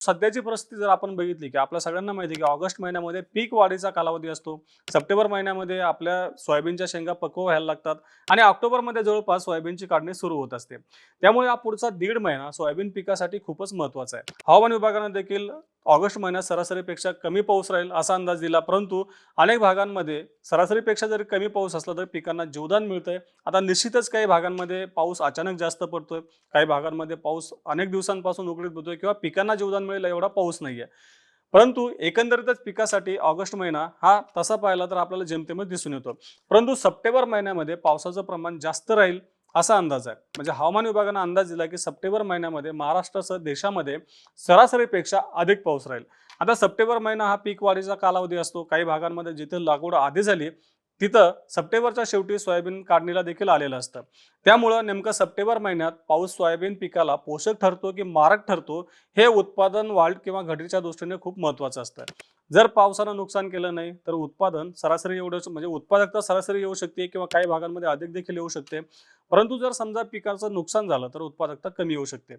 सध्याची परिस्थिती जर आपण बघितली की आपल्या सगळ्यांना माहिती आहे की ऑगस्ट महिन्यामध्ये पीक वाढीचा कालावधी असतो. सप्टेंबर महिन्यामध्ये आपल्या सोयाबीनच्या शेंगा पक्व व्हायला लागतात आणि ऑक्टोबरमध्ये जवळपास सोयाबीनची काढणी सुरू होत असते. त्यामुळे हा पुढचा दीड महिना सोयाबीन पिकासाठी खूपच महत्त्वाचा आहे. हवामान विभागाने देखील ऑगस्ट महिन्यात सरासरीपेक्षा कमी पाऊस राहील असा अंदाज दिला परंतु अनेक भागांमध्ये सरासरीपेक्षा जरी कमी पाऊस असला तरी पिकांना जीवदान मिळतंय. आता निश्चितच काही भागांमध्ये पाऊस अचानक जास्त पडतोय. काही भागांमध्ये पाऊस अनेक दिवसांपासून उघडीत होतोय किंवा पिकांना जीवदान मिळेल एवढा पाऊस नाही आहे परंतु एकंदरीतच पिकासाठी ऑगस्ट महिना हा तसा पाहिला तर आपल्याला जेमतेमच दिसून येतो. परंतु सप्टेंबर महिन्यामध्ये पावसाचं प्रमाण जास्त राहील. असा अंदाज आहे. म्हणजे हवामान विभागानं अंदाज दिला की सप्टेंबर महिन्यामध्ये महाराष्ट्रासह देशामध्ये सरासरीपेक्षा अधिक पाऊस राहील. आता सप्टेंबर महिना हा पीक वाढीचा कालावधी असतो. काही भागांमध्ये जिथे लागवड आधी झाली तिथं सप्टेंबरच्या शेवटी सोयाबीन काढणीला देखील आलेलं असतं. त्यामुळं नेमकं सप्टेंबर महिन्यात पाऊस सोयाबीन पिकाला पोषक ठरतो की मारक ठरतो हे उत्पादन वाढ किंवा घटीच्या दृष्टीने खूप महत्वाचं असतं. जर पावसानं नुकसान केलं नाही तर उत्पादन सरासरी एवढं म्हणजे उत्पादकता सरासरी येऊ शकते किंवा काही भागांमध्ये अधिक देखील येऊ शकते. परंतु जर समजा पिकाचं नुकसान झालं तर उत्पादकता कमी येऊ शकते.